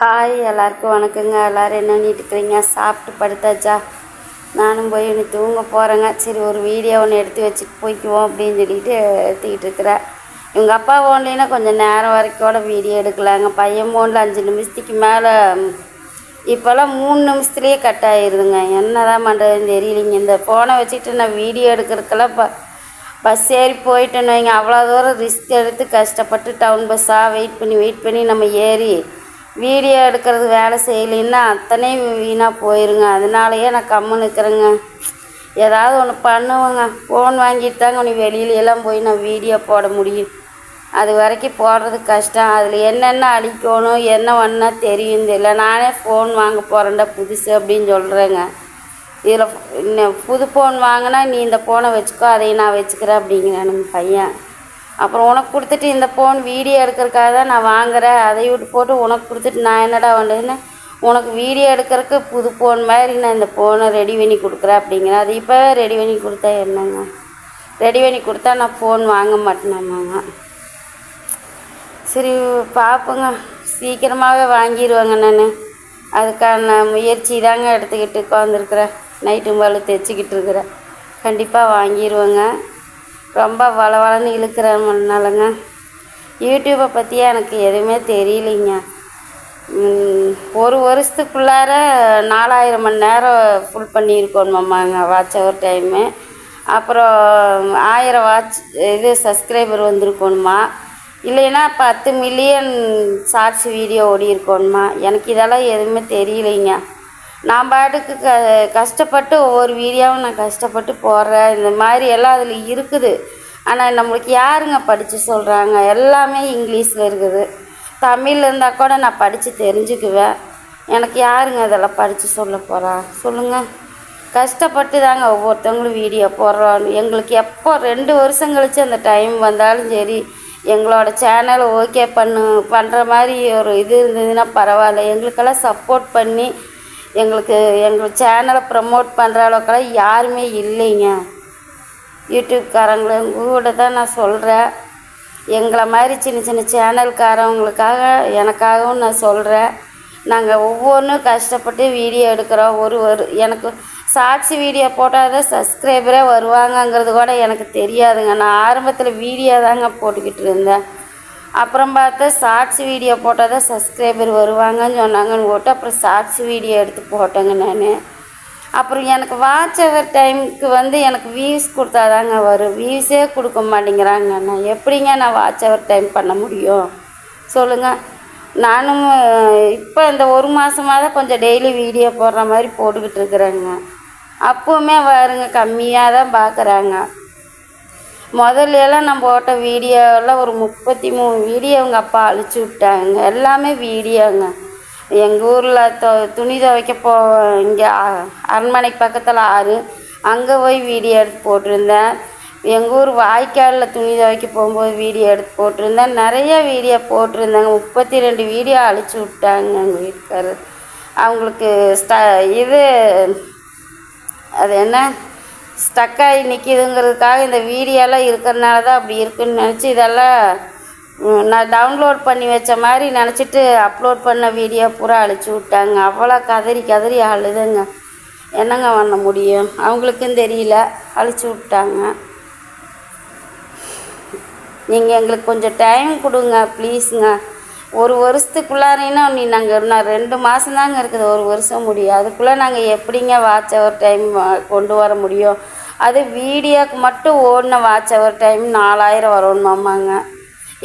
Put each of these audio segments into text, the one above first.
Hi எல்லாருக்கும் வணக்கங்க. எல்லோரும் என்ன பண்ணிட்டு இருக்கிறீங்க? சாப்பிட்டு படுத்தாச்சா? நானும் போய் இன்னைக்கு தூங்க போகிறேங்க சரி ஒரு வீடியோ ஒன்று எடுத்து வச்சுட்டு போய்க்குவோம் அப்படின்னு சொல்லிட்டு எடுத்துக்கிட்டு இருக்கிறேன் இவங்க அப்பா ஃபோன்லேனா கொஞ்சம் நேரம் வரைக்கும் கூட வீடியோ எடுக்கலாங்க. பையன் ஃபோனில் அஞ்சு நிமிஷத்துக்கு மேலே இப்போல்லாம் மூணு நிமிஷத்துலேயே கட் ஆகிடுதுங்க என்ன தான் பண்ணுறதுன்னு தெரியலைங்க. இந்த ஃபோனை வச்சுட்டு நான் வீடியோ எடுக்கிறதுக்கெல்லாம் இப்போ பஸ் ஏறி போயிட்டேன்னு வைங்க. அவ்வளோ தூரம் ரிஸ்க் எடுத்து கஷ்டப்பட்டு டவுன் பஸ்ஸாக வெயிட் பண்ணி வெயிட் பண்ணி நம்ம ஏறி வீடியோ எடுக்கிறது வேலை செய்யலைன்னா அத்தனை வீணாக போயிருங்க. அதனாலயே நான் கம்முன்னு இருக்கிறேங்க. ஏதாவது ஒன்று பண்ணுவேங்க. ஃபோன் வாங்கிட்டு தாங்க நீ வெளியில எல்லாம் போய் நான் வீடியோ போட முடியும். அது வரைக்கும் போடுறது கஷ்டம். அதில் என்னென்ன அடிக்கணும் என்ன ஒன்றா தெரியும் தெரியல நானே ஃபோன் வாங்க போகிறேன்டா புதுசு அப்படின்னு சொல்கிறேங்க இதில் புது ஃபோன் வாங்கினா நீ இந்த ஃபோனை வச்சுக்கோ அதையும் நான் வச்சுக்கிறேன் அப்படிங்கிறேன் நம்ம பையன். அப்புறம் உனக்கு கொடுத்துட்டு இந்த ஃபோன் வீடியோ எடுக்கிறதுக்காக தான் நான் வாங்குறேன். அதை விட்டு போட்டு உனக்கு கொடுத்துட்டு நான் என்னடா பண்ணுறேன்னு உனக்கு வீடியோ எடுக்கிறதுக்கு புது ஃபோன் மாதிரி நான் இந்த ஃபோனை ரெடி பண்ணி கொடுக்குறேன் அப்படிங்கிறேன். அது இப்போவே ரெடி பண்ணி கொடுத்தா என்னங்க? ரெடி பண்ணி கொடுத்தா நான் ஃபோன் வாங்க மாட்டேனாமாங்க சரி பார்ப்போங்க சீக்கிரமாகவே வாங்கிடுவேங்க நான். அதுக்கான முயற்சி தாங்க எடுத்துக்கிட்டு உட்காந்துருக்குறேன் நைட்டு பால் தைச்சிக்கிட்டு இருக்கிறேன். கண்டிப்பாக வாங்கிடுவேங்க ரொம்ப வளவளன்னு இழுக்கிறனாலங்க யூடியூப்பை பற்றியே எனக்கு எதுவுமே தெரியலைங்க. ஒரு வருஷத்துக்குள்ளார நாலாயிரம் மணி நேரம் ஃபுல் பண்ணியிருக்கோமாங்க வாட்ச் ஹவர் டைமு அப்புறம் ஆயிரம் வாட்ச் இது சப்ஸ்கிரைபர் வந்திருக்கணுமா இல்லைன்னா பத்து மில்லியன் ஷார்ட்ஸ் வீடியோ ஓடி இருக்கணுமா எனக்கு இதெல்லாம் எதுவுமே தெரியலைங்க. நான் பாட்டுக்கு க கஷ்டப்பட்டு ஒவ்வொரு வீடியோவும் நான் கஷ்டப்பட்டு போடுறேன். இந்த மாதிரி எல்லாம் அதில் இருக்குது. ஆனால் நம்மளுக்கு யாருங்க படித்து சொல்கிறாங்க எல்லாமே இங்கிலீஷில் இருக்குது. தமிழ் இருந்தால் கூட நான் படித்து தெரிஞ்சுக்குவேன். எனக்கு யாருங்க இதெல்லாம் படித்து சொல்ல போகிறா சொல்லுங்கள் கஷ்டப்பட்டு தாங்க ஒவ்வொருத்தவங்களும் வீடியோ போடுறோம். எங்களுக்கு எப்போ ரெண்டு வருஷம் கழித்து அந்த டைம் வந்தாலும் சரி எங்களோட சேனலை ஓகே பண்ணு பண்ணுற மாதிரி ஒரு இது இருந்ததுன்னா பரவாயில்ல. எங்களுக்கெல்லாம் சப்போர்ட் பண்ணி எங்களுக்கு எங்கள் சேனலை ப்ரமோட் பண்ணுற அளவுக்கெல்லாம் யாருமே இல்லைங்க. யூடியூப்காரங்களும் கூட தான் நான் சொல்கிறேன் எங்களை மாதிரி சின்ன சின்ன சேனல்காரவங்களுக்காக எனக்காகவும் நான் சொல்கிறேன் நாங்கள் ஒவ்வொன்றும் கஷ்டப்பட்டு வீடியோ எடுக்கிறோம். ஒரு ஒரு எனக்கு சாட்சி வீடியோ போட்டால் தான் சப்ஸ்கிரைபரே வருவாங்கங்கிறது கூட எனக்கு தெரியாதுங்க. நான் ஆரம்பத்தில் வீடியோ தாங்க போட்டுக்கிட்டு இருந்தேன். அப்புறம் பார்த்தா ஷார்ட்ஸ் வீடியோ போட்டால் தான் சப்ஸ்கிரைபர் வருவாங்கன்னு சொன்னாங்கன்னு போட்டு அப்புறம் ஷார்ட்ஸ் வீடியோ எடுத்து போட்டேங்க நான். அப்புறம் எனக்கு வாட்ச் ஹவர் டைமுக்கு வந்து எனக்கு வியூஸ் கொடுத்தாதாங்க வரும். வியூஸே கொடுக்க மாட்டேங்கிறாங்க நான் எப்படிங்க நான் வாட்ச் அவர் டைம் பண்ண முடியும்? சொல்லுங்கள் நானும் இப்போ இந்த ஒரு மாதமாக தான் கொஞ்சம் டெய்லி வீடியோ போடுற மாதிரி போட்டுக்கிட்டு இருக்கிறேங்க. அப்போவுமே வருங்க கம்மியாக தான் பார்க்குறாங்க முதல்லலாம் நம்ம போட்ட வீடியோவில் ஒரு முப்பத்தி மூணு வீடியோ அவங்க அப்பா அழிச்சு விட்டாங்க. எல்லாமே வீடியோங்க. எங்கள் ஊரில் தொ துணி துவைக்க போ இங்கே அரண்மனைக்கு பக்கத்தில் ஆறு. அங்கே போய் வீடியோ எடுத்து போட்டிருந்தேன். எங்கள் ஊர் வாய்க்காலில் துணி துவைக்க போகும்போது வீடியோ எடுத்து போட்டிருந்தேன். நிறைய வீடியோ போட்டிருந்தேங்க. முப்பத்தி ரெண்டு வீடியோ அழிச்சு விட்டாங்க எங்கள் வீட்டுக்காரர். அவங்களுக்கு ஸ்ட இது அது என்ன? ஸ்டக்காகி நிற்கிதுங்கிறதுக்காக இந்த வீடியோலாம் இருக்கிறனால தான் அப்படி இருக்குன்னு நினச்சி இதெல்லாம் நான் டவுன்லோட் பண்ணி வச்ச மாதிரி நினச்சிட்டு அப்லோட் பண்ண வீடியோ பூரா அழிச்சு விட்டாங்க. அவ்வளோ கதறி கதறி அழுதுங்க. என்னங்க பண்ண முடியும்? அவங்களுக்கும் தெரியல. அழிச்சு விட்டாங்க. நீங்கள் எங்களுக்கு கொஞ்சம் டைம் கொடுங்க ப்ளீஸுங்க ஒரு வருஷத்துக்குள்ளாரின்னா நீ நாங்கள் நான் ரெண்டு மாதம் தாங்க இருக்குது ஒரு வருஷம் முடியும். அதுக்குள்ளே நாங்கள் எப்படிங்க வாட்ச் அவர் டைம் கொண்டு வர முடியும்? அது வீடியோக்கு மட்டும் ஓடின வாட்ச் அவர் டைம் நாலாயிரம் வரணுமாமாங்க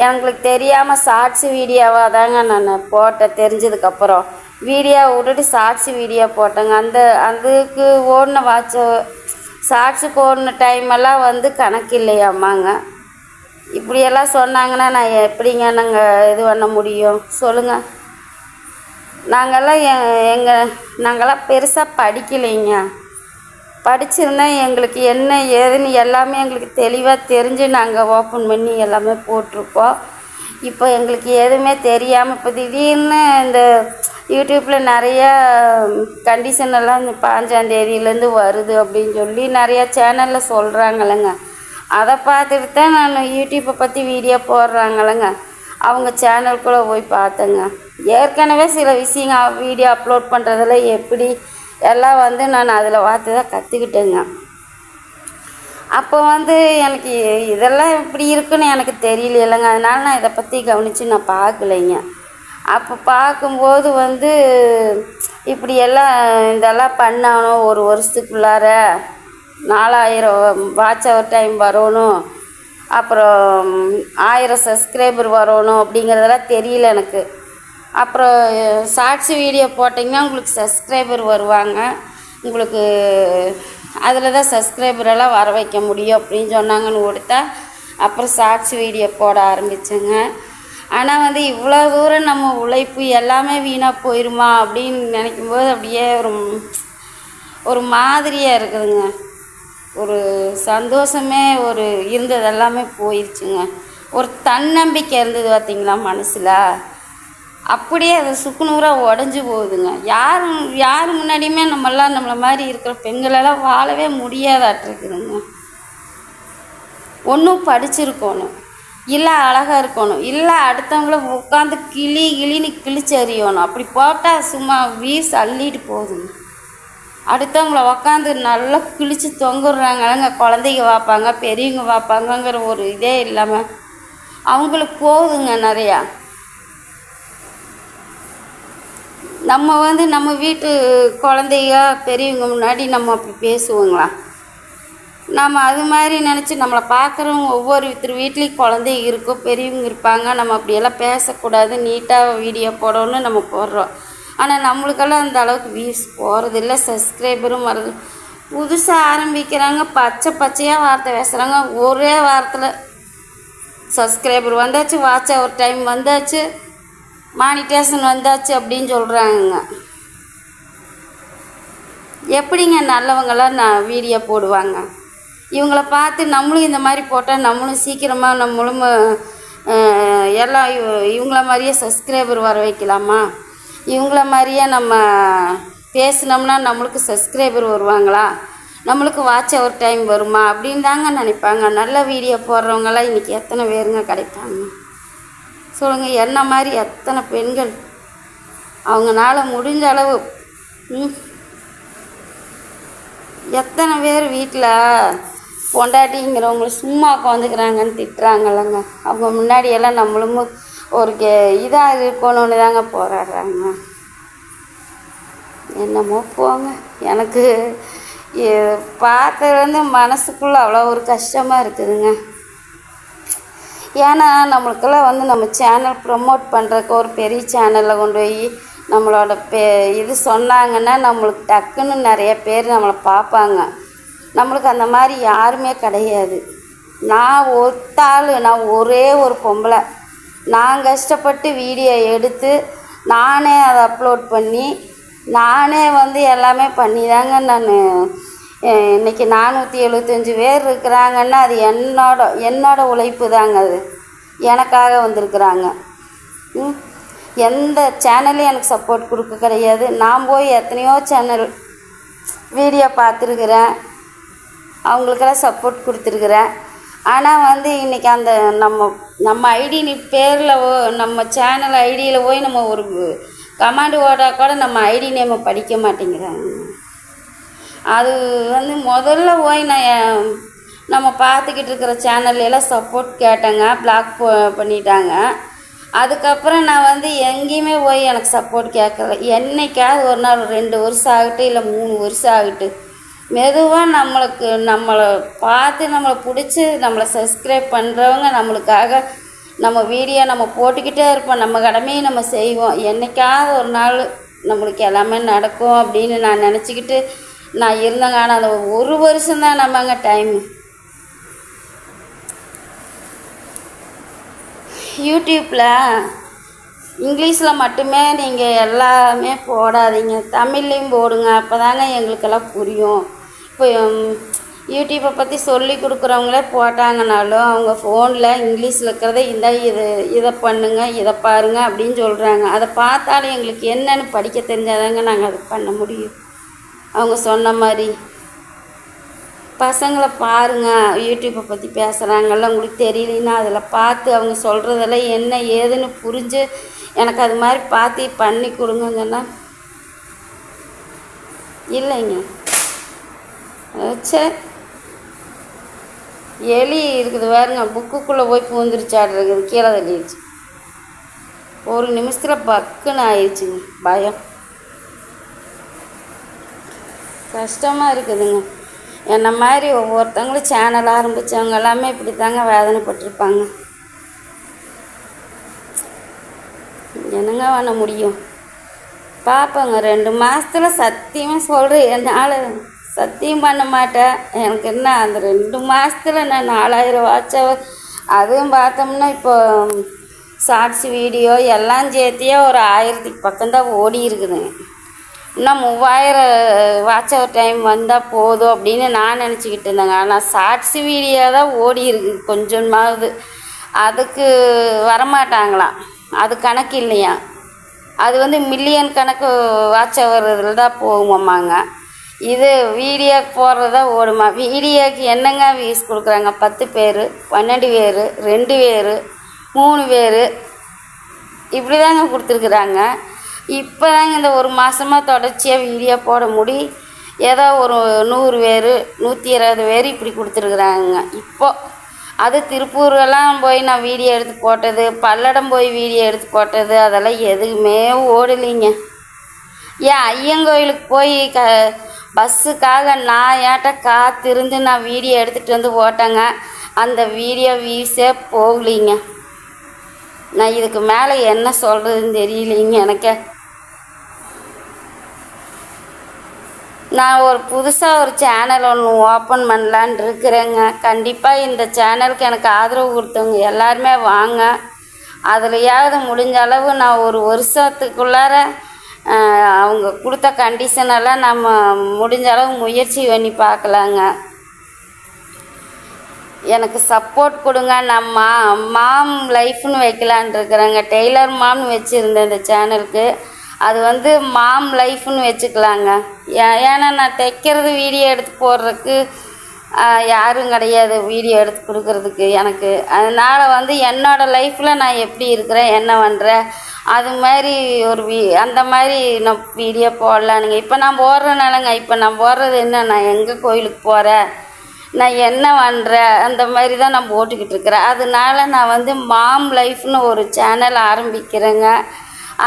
எங்களுக்கு தெரியாமல் ஷார்ட்ஸ் வீடியோவாக தாங்க நான் போட்டேன் தெரிஞ்சதுக்கப்புறம் வீடியோ விட்டுட்டு ஷார்ட்ஸ் வீடியோ போட்டேங்க. அந்த அதுக்கு ஓடின வாட்ச் ஷார்ட்ஸுக்கு ஓடின டைம் எல்லாம் வந்து கணக்கு இல்லையாம்மாங்க இப்படியெல்லாம் சொன்னாங்கன்னா நான் எப்படிங்க நாங்கள் இது பண்ண முடியும்? சொல்லுங்கள் நாங்கள்லாம் எ- எங்கள் நாங்கள்லாம் பெருசாக படிக்கலைங்க. படிச்சிருந்தா எங்களுக்கு என்ன ஏதுன்னு எல்லாமே எங்களுக்கு தெளிவாக தெரிஞ்சு நாங்கள் ஓப்பன் பண்ணி எல்லாமே போட்டிருப்போம் இப்போ எங்களுக்கு எதுவுமே தெரியாமல் இப்போ திடீர்னு இந்த யூடியூப்பில் நிறைய கண்டிஷன் எல்லாம் இந்த பாஞ்சாந்தேதியிலேருந்து வருது அப்படின்னு சொல்லி நிறையா சேனலில் சொல்கிறாங்கல்லங்க அதை பார்த்துட்டு தான் நான் யூடியூப்பை பற்றி வீடியோ போடுறாங்கல்லங்க. அவங்க சேனலுக்குள்ளே போய் பார்த்தேங்க. ஏற்கனவே சில விஷயங்கள் வீடியோ அப்லோட் பண்ணுறதுல எப்படி எல்லாம் வந்து நான் அதில் பார்த்து தான் கற்றுக்கிட்டேங்க அப்போ வந்து எனக்கு இதெல்லாம் இப்படி இருக்குன்னு எனக்கு தெரியலைங்க அதனால நான் இதை பற்றி கவனித்து நான் பார்க்கலைங்க. அப்போ பார்க்கும்போது வந்து இப்படி எல்லாம் இதெல்லாம் பண்ணணும் ஒரு வருஷத்துக்குள்ளார? நாலாயிரம் வாட்ச் அவர் டைம் வரணும் அப்புறம் ஆயிரம் சப்ஸ்கிரைபர் வரணும் அப்படிங்கிறதெல்லாம் தெரியல எனக்கு. அப்புறம் சாட்சி வீடியோ போட்டிங்கன்னா உங்களுக்கு சப்ஸ்கிரைபர் வருவாங்க. உங்களுக்கு அதில் தான் சப்ஸ்கிரைபரெல்லாம் வர வைக்க முடியும் அப்படின்னு சொன்னாங்கன்னு கொடுத்தா அப்புறம் சாட்சி வீடியோ போட ஆரம்பித்தேங்க ஆனால் வந்து இவ்வளோ தூரம் நம்ம உழைப்பு எல்லாமே வீணாக போயிடுமா அப்படின்னு நினைக்கும்போது அப்படியே ஒரு ஒரு மாதிரியாக இருக்குதுங்க. ஒரு சந்தோஷமே ஒரு இருந்தது எல்லாமே போயிடுச்சுங்க ஒரு தன்னம்பிக்கை இருந்தது பார்த்தீங்களா மனசில்? அப்படியே அது சுக்குநூறாக உடஞ்சி போகுதுங்க. யார் யார் முன்னாடியுமே நம்மளாம் நம்மளை மாதிரி இருக்கிற பெண்களெல்லாம் வாழவே முடியாதாட்டிருக்குதுங்க ஒன்றும் படிச்சிருக்கணும். இல்லை அழகாக இருக்கணும். இல்லை அடுத்தவங்கள உட்காந்து கிளி கிளின்னு கிழிச்சறியணும் அப்படி போட்டால் சும்மா வீஸ் அள்ளிட்டு போகுதுங்க. அடுத்தவங்கள உக்காந்து நல்லா கிழிச்சு தொங்குறாங்கங்க குழந்தைங்க பார்ப்பாங்க பெரியவங்க பார்ப்பாங்கங்கிற ஒரு இதே இல்லாமல் அவங்களுக்கு போகுதுங்க நிறையா. நம்ம வந்து நம்ம வீட்டு குழந்தைங்க பெரியவங்க முன்னாடி நம்ம அப்படி பேசுவோங்களா? நம்ம அது மாதிரி நினச்சி நம்மளை பார்க்குறவங்க ஒவ்வொருத்தர் வீட்லேயும் குழந்தைங்க இருக்கும் பெரியவங்க இருப்பாங்க. நம்ம அப்படியெல்லாம் பேசக்கூடாது. நீட்டாக வீடியோ போடணும்னு நம்ம போடுறோம். ஆனால் நம்மளுக்கெல்லாம் அந்த அளவுக்கு வியூஸ் போகிறதில்ல சப்ஸ்கிரைபரும் வரது புதுசாக ஆரம்பிக்கிறாங்க பச்சை பச்சையாக வார்த்தை பேசுகிறாங்க ஒரே வாரத்தில் சப்ஸ்கிரைபர் வந்தாச்சு வாட்ச் ஒரு டைம் வந்தாச்சு மானிட்டேஷன் வந்தாச்சு அப்படின்னு சொல்கிறாங்க எப்படிங்க நல்லவங்களாம் நான் வீடியோ போடுவாங்க? இவங்கள பார்த்து நம்மளும் இந்த மாதிரி போட்டால் நம்மளும் சீக்கிரமாக நம்மளும் எல்லாம் இவ- இவங்கள மாதிரியே சப்ஸ்கிரைபர் வர வைக்கலாமா? இவங்கள மாதிரியே நம்ம பேசினோம்னா நம்மளுக்கு சப்ஸ்கிரைபர் வருவாங்களா? நம்மளுக்கு வாட்ச் அவர் டைம் வருமா? அப்படின்னு தாங்க நினைப்பாங்க. நல்ல வீடியோ போடுறவங்கெல்லாம் இன்றைக்கி எத்தனை பேருங்க கிடைப்பாங்க? சொல்லுங்கள் என்ன மாதிரி எத்தனை பெண்கள்? அவங்கனால முடிஞ்ச அளவு ம், எத்தனை பேர் வீட்டில் பொண்டாட்டிங்கிறவங்கள சும்மா உட்காந்துக்கிறாங்கன்னு திட்டுறாங்கல்லங்க. அவங்க முன்னாடியெல்லாம் நம்மளும் ஒரு கே இதாக இருக்கணும்னு தாங்க போராடுறாங்க. என்னமோ போங்க. எனக்கு பார்த்தது வந்து மனசுக்குள்ளே அவ்வளோ ஒரு கஷ்டமாக இருக்குதுங்க. ஏன்னா நம்மளுக்கெல்லாம் வந்து நம்ம சேனல் ப்ரொமோட் பண்ணுறதுக்கு ஒரு பெரிய சேனலில் கொண்டு போய் நம்மளோட பே இது சொன்னாங்கன்னா நம்மளுக்கு டக்குன்னு நிறைய பேர் நம்மளை பார்ப்பாங்க. நம்மளுக்கு அந்த மாதிரி யாருமே கிடையாது. நான் ஒத்தாள் நான் ஒரே ஒரு பொம்பளை. நான் கஷ்டப்பட்டு வீடியோ எடுத்து நானே அதை அப்லோட் பண்ணி நானே வந்து எல்லாமே பண்ணி தாங்க நான் இன்றைக்கி நானூற்றி எழுபத்தஞ்சி பேர் இருக்கிறாங்கன்னா அது என்னோட என்னோட உழைப்பு தாங்க அது. எனக்காக வந்திருக்கிறாங்க. ம் எந்த சேனலும் எனக்கு சப்போர்ட் கொடுக்க கிடையாது. நான் போய் எத்தனையோ சேனல் வீடியோ பார்த்துருக்குறேன். அவங்களுக்கெல்லாம் சப்போர்ட் கொடுத்துருக்குறேன். ஆனால் வந்து இன்றைக்கி அந்த நம்ம நம்ம ஐடி பேரில் நம்ம சேனல் ஐடியில் போய் நம்ம ஒரு கமாண்டு ஓடா கூட நம்ம ஐடி நேமை படிக்க மாட்டேங்கிறாங்க. அது வந்து முதல்ல போய் நான் நம்ம பார்த்துக்கிட்டு இருக்கிற சேனல்ல எல்லாம் சப்போர்ட் கேட்டேங்க பிளாக் பண்ணிட்டாங்க. அதுக்கப்புறம் நான் வந்து எங்கேயுமே போய் எனக்கு சப்போர்ட் கேட்கல. என்னைக்காவது ஒரு நாள் ரெண்டு வருஷம் ஆகட்டும் இல்லை மூணு வருஷம் ஆகட்டும் மெதுவாக நம்மளுக்கு நம்மளை பார்த்து நம்மளை பிடிச்சி நம்மளை சப்ஸ்கிரைப் பண்ணுறவங்க நம்மளுக்காக நம்ம வீடியோ நம்ம போட்டுக்கிட்டே இருப்போம். நம்ம கடமையை நம்ம செய்வோம். என்றைக்காவது ஒரு நாள் நம்மளுக்கு எல்லாமே நடக்கும் அப்படின்னு நான் நினச்சிக்கிட்டு நான் இருந்தேங்க. ஆனால் அந்த ஒரு வருஷம்தான் நம்மங்க டைம் யூடியூப்பில் இங்கிலீஷில் மட்டுமே நீங்கள் எல்லாமே போடாதீங்க. தமிழ்லேயும் போடுங்க. அப்போ தாங்க எங்களுக்கெல்லாம் புரியும். இப்போ யூடியூப்பை பற்றி சொல்லி கொடுக்குறவங்களே போட்டாங்கனாலும் அவங்க ஃபோனில் இங்கிலீஷில் இருக்கிறத இந்த இது இதை பண்ணுங்க இதை பாருங்க அப்படின்னு சொல்கிறாங்க அதை பார்த்தாலும் எங்களுக்கு என்னன்னு படிக்க தெரிஞ்சாதாங்க நாங்கள் அதை பண்ண முடியும். அவங்க சொன்ன மாதிரி. பசங்களை பாருங்க. யூடியூப்பை பற்றி பேசுகிறாங்கல்ல உங்களுக்கு தெரியலன்னா அதில் பார்த்து அவங்க சொல்கிறதெல்லாம் என்ன ஏதுன்னு புரிஞ்சு எனக்கு அது மாதிரி பார்த்து பண்ணி கொடுங்கன்னு சொன்னால் இல்லைங்க. அஹ் சரி எலி இருக்குது பாருங்க புக்குக்குள்ளே போய் பூந்துருச்சாடுறது கீழே தள்ளிடுச்சு. ஒரு நிமிஷத்தில் பக்குன்னு ஆயிடுச்சுங்க பயம். கஷ்டமாக இருக்குதுங்க. என்ன மாதிரி ஒவ்வொருத்தவங்களும் சேனல் ஆரம்பித்தவங்க எல்லாமே இப்படி தாங்க வேதனைப்பட்டிருப்பாங்க. என்னங்க பண்ண முடியும்? பார்ப்போங்க ரெண்டு மாதத்துல சத்தியமாக சொல்கிறேன் என்னால் சத்தியம் பண்ண மாட்டேன். எனக்கு என்ன அந்த ரெண்டு மாதத்துல நான் நாலாயிரம் வாட்ச் அதுவும் பார்த்தோம்னா இப்போ ஷார்ட்ஸ் வீடியோ எல்லாம் சேர்த்தியே ஒரு ஆயிரத்துக்கு பக்கம்தான் ஓடி இருக்குதுங்க இன்னும் மூவாயிரம் வாட்ச் அவர் டைம் வந்தால் போதும் அப்படின்னு நான் நினச்சிக்கிட்டு இருந்தேங்க. ஆனால் ஷார்ட்ஸ் வீடியோ தான் ஓடி இருக்குது கொஞ்சமாவது. அதுக்கு வரமாட்டாங்களாம். அது கணக்கு இல்லையா? அது வந்து மில்லியன் கணக்கு வாட்ச் அவர் இதில் தான் போகுமாம்மாங்க. இது வீடியோ போடுறதா ஓடுமா? வீடியோக்கு என்னங்க வீஸ் கொடுக்குறாங்க? பத்து பேர் பன்னெண்டு பேர் ரெண்டு பேர் மூணு பேர். இப்படி தாங்க கொடுத்துருக்குறாங்க. இப்போ தாங்க இந்த ஒரு மாதமாக தொடர்ச்சியாக வீடியோ போட முடி. ஏதோ ஒரு நூறு பேர் நூற்றி இருபது பேர் இப்படி கொடுத்துருக்குறாங்க. இப்போது அது திருப்பூரெல்லாம் போய் நான் வீடியோ எடுத்து போட்டது பல்லடம் போய் வீடியோ எடுத்து போட்டது அதெல்லாம் எதுவுமே ஓடலைங்க. ஏன் ஐயங்கோயிலுக்கு போய் க பஸ்ஸுக்காக நான் ஏட்ட காத்திருந்து நான் வீடியோ எடுத்துகிட்டு வந்து போட்டேங்க. அந்த வீடியோ வியூஸே போகலிங்க. நான் இதுக்கு மேலே என்ன சொல்கிறதுன்னு தெரியலைங்க எனக்கு. நான் ஒரு புதுசாக ஒரு சேனல் ஒன்று ஓப்பன் பண்ணலான் இருக்கிறேங்க. கண்டிப்பாக இந்த சேனலுக்கு எனக்கு ஆதரவு கொடுத்தவங்க எல்லாருமே வாங்க. அதுலையாவது முடிஞ்ச அளவு நான் ஒரு வருஷத்துக்குள்ளார அவங்க கொடுத்த கண்டிஷனெல்லாம் நம்ம முடிஞ்ச அளவு முயற்சி பண்ணி பார்க்கலாங்க. எனக்கு சப்போர்ட் கொடுங்க. நான் மா மாம் லைஃப்னு வைக்கலான் இருக்கிறேங்க. டெய்லர் மாம்னு வச்சுருந்தேன் இந்த சேனலுக்கு அது வந்து மாம் லைஃப்னு வச்சுக்கலாங்க. ஏ- ஏன்னா நான் தைக்கிறது வீடியோ எடுத்து போடுறதுக்கு யாரும் கிடையாது வீடியோ எடுத்து கொடுக்கறதுக்கு எனக்கு. அதனால் வந்து என்னோடய லைஃப்பில் நான் எப்படி இருக்கிறேன் என்ன பண்ணுறேன் அது மாதிரி ஒரு வீ அந்த மாதிரி நான் வீடியோ போடலானுங்க. இப்போ நான் போடுறேனாலங்க இப்போ நான் போடுறது என்ன? நான் எங்கே கோயிலுக்கு போகிறேன் நான் என்ன பண்ணுறேன் அந்த மாதிரி தான் நான் போட்டுக்கிட்டு இருக்கிறேன். அதனால நான் வந்து மாம் லைஃப்னு ஒரு சேனல் ஆரம்பிக்கிறேங்க.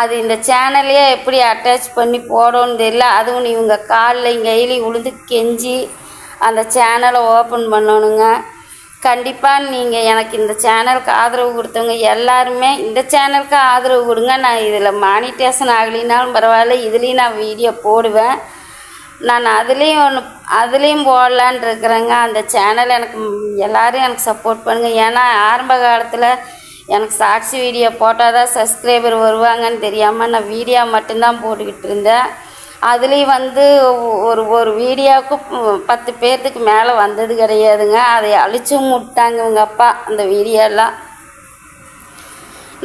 அது இந்த சேனலையே எப்படி அட்டாச் பண்ணி போடணும்னு தெரியல. அதுவும் இவங்க காலில் கையிலையும் உளுந்து கெஞ்சி அந்த சேனலை ஓப்பன் பண்ணணுங்க. கண்டிப்பாக நீங்கள் எனக்கு இந்த சேனலுக்கு ஆதரவு கொடுத்தவங்க எல்லாருமே இந்த சேனலுக்கு ஆதரவு கொடுங்க. நான் இதில் மானிட்டேஷன் ஆகலினாலும் பரவாயில்ல இதுலேயும் நான் வீடியோ போடுவேன். நான் அதுலேயும் ஒன்று அதுலேயும் போடலான் இருக்கிறேங்க. அந்த சேனல் எனக்கு எல்லோரும் எனக்கு சப்போர்ட் பண்ணுங்கள் ஏன்னா ஆரம்ப காலத்தில் எனக்கு சாட்சி வீடியோ போட்டால் தான் சப்ஸ்கிரைபர் வருவாங்கன்னு தெரியாமல் நான் வீடியோ மட்டும்தான் போட்டுக்கிட்டு இருந்தேன். அதுலேயும் வந்து ஒரு ஒரு வீடியோவுக்கு பத்து பேர்த்துக்கு மேலே வந்தது கிடையாதுங்க. அதை அழிச்சும் விட்டாங்க இவங்க அப்பா அந்த வீடியோலாம்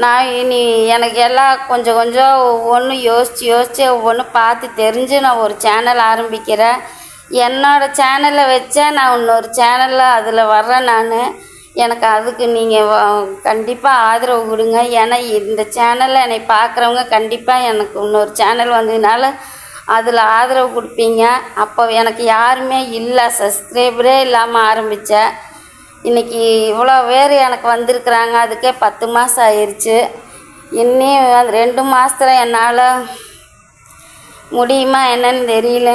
நான் இனி எனக்கு எல்லாம் கொஞ்சம் கொஞ்சம் ஒவ்வொன்றும் யோசித்து யோசித்து ஒவ்வொன்றும் பார்த்து தெரிஞ்சு நான் ஒரு சேனல் ஆரம்பிக்கிறேன். என்னோடய சேனலை வச்சா நான் இன்னொரு சேனலில் அதில் வர்றேன் நான். எனக்கு அதுக்கு நீங்கள் கண்டிப்பாக ஆதரவு கொடுங்க. ஏன்னா இந்த சேனலில் என்னை பார்க்குறவங்க கண்டிப்பாக எனக்கு இன்னொரு சேனல் வந்ததுனால அதில் ஆதரவு கொடுப்பீங்க. அப்போ எனக்கு யாருமே இல்லை சப்ஸ்கிரைபரே இல்லாமல் ஆரம்பித்தேன் இன்றைக்கி இவ்வளோ பேர் எனக்கு வந்திருக்கிறாங்க. அதுக்கே பத்து மாதம் ஆயிடுச்சு இன்னும் அந்த ரெண்டு மாதத்துல என்னால் முடியுமா என்னன்னு தெரியல.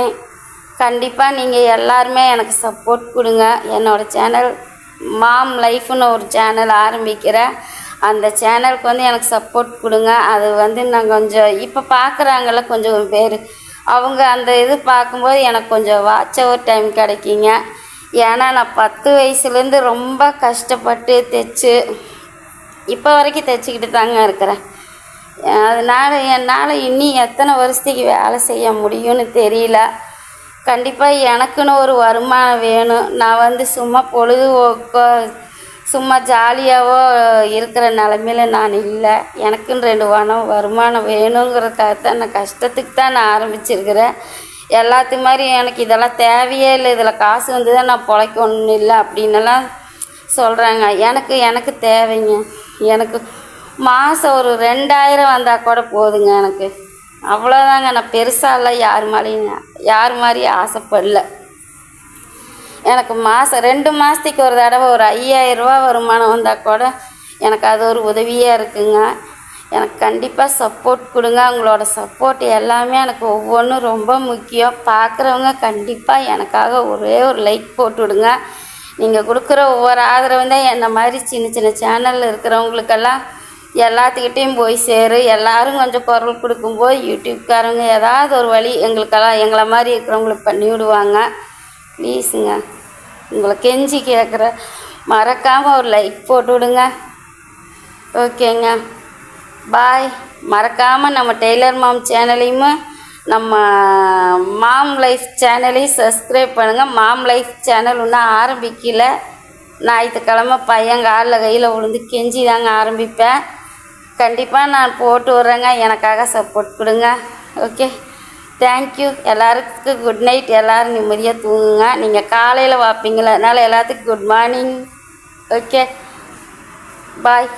கண்டிப்பாக நீங்கள் எல்லாருமே எனக்கு சப்போர்ட் கொடுங்க. என்னோடய சேனல் மாம் லைஃப்னு ஒரு சேனல் ஆரம்பிக்கிறேன் அந்த சேனலுக்கு வந்து எனக்கு சப்போர்ட் கொடுங்க. அது வந்து நான் கொஞ்சம் இப்போ பார்க்குறாங்கள கொஞ்சம் பேர். அவங்க அந்த இது பார்க்கும்போது எனக்கு கொஞ்சம் வாட்ச் ஓவர் டைம் கிடைக்குங்க. ஏன்னா நான் பத்து வயசுலேருந்து ரொம்ப கஷ்டப்பட்டு தைச்சு இப்போ வரைக்கும் தைச்சிக்கிட்டு தாங்க இருக்கிறேன். அதனால் என்னால் இன்னி எத்தனை வருஷத்துக்கு வேலை செய்ய முடியும்னு தெரியல. கண்டிப்பாக எனக்குன்னு ஒரு வருமானம் வேணும். நான் வந்து சும்மா பொழுதுபோக்கோ சும்மா ஜாலியாகவோ இருக்கிற நிலமையில நான் இல்லை. எனக்குன்னு ரெண்டு வனம் வருமானம் வேணுங்கிறதுக்காக தான் நான் கஷ்டத்துக்கு தான் நான் ஆரம்பிச்சிருக்கிறேன். எல்லாத்து மாதிரி எனக்கு இதெல்லாம் தேவையே இல்லை. இதில் காசு வந்து தான் நான் பிழைக்கணும் இல்லை அப்படின்னெல்லாம் சொல்கிறாங்க எனக்கு எனக்கு தேவைங்க. எனக்கு மாதம் ஒரு ரெண்டாயிரம் வந்தால் கூட போதுங்க எனக்கு. அவ்வளோதாங்க நான் பெருசாக இல்லை யார் மேலேயும் யார் மாதிரியும் ஆசைப்படல. எனக்கு மாதம் ரெண்டு மாதத்துக்கு ஒரு தடவை ஒரு ஐயாயிரரூவா வருமானம் வந்தால் கூட எனக்கு அது ஒரு உதவியாக இருக்குங்க. எனக்கு கண்டிப்பாக சப்போர்ட் கொடுங்க. அவங்களோட சப்போர்ட் எல்லாமே எனக்கு ஒவ்வொன்றும் ரொம்ப முக்கியம். பார்க்குறவங்க கண்டிப்பாக எனக்காக ஒரே ஒரு லைக் போட்டு விடுங்க. நீங்கள் கொடுக்குற ஒவ்வொரு ஆதரவு தான் என்ன மாதிரி சின்ன சின்ன சேனலில் இருக்கிறவங்களுக்கெல்லாம் எல்லாத்துக்கிட்டேயும் போய் சேரு. எல்லாரும் கொஞ்சம் குரல் கொடுக்கும்போது யூடியூப்காரங்க ஏதாவது ஒரு வழி எங்களுக்கெல்லாம் எங்களை மாதிரி இருக்கிறவங்களுக்கு பண்ணி விடுவாங்க. ப்ளீஸுங்க உங்களை கெஞ்சி கேட்குற மறக்காமல் ஒரு லைக் போட்டு விடுங்க. ஓகேங்க பாய் மறக்காமல் நம்ம டெய்லர் மாம் சேனலையும் நம்ம மாம் லைஃப் சேனலையும் சப்ஸ்கிரைப் பண்ணுங்கள் மாம் லைஃப் சேனல் இன்னும் ஆரம்பிக்கல. ஞாயிற்றுக்கிழமை பையன் காலில் கையில் விழுந்து கெஞ்சி தாங்க ஆரம்பிப்பேன். கண்டிப்பாக நான் போட்டு விட்றேங்க. எனக்காக சப்போர்ட் கொடுங்க. ஓகே தேங்க்யூ எல்லாருக்கும் குட் நைட் எல்லோரும் நிம்மதியாக தூங்குங்க. நீங்கள் காலையில் வாப்பீங்களா? அதனால் எல்லாத்துக்கும் குட் மார்னிங் ஓகே பாய்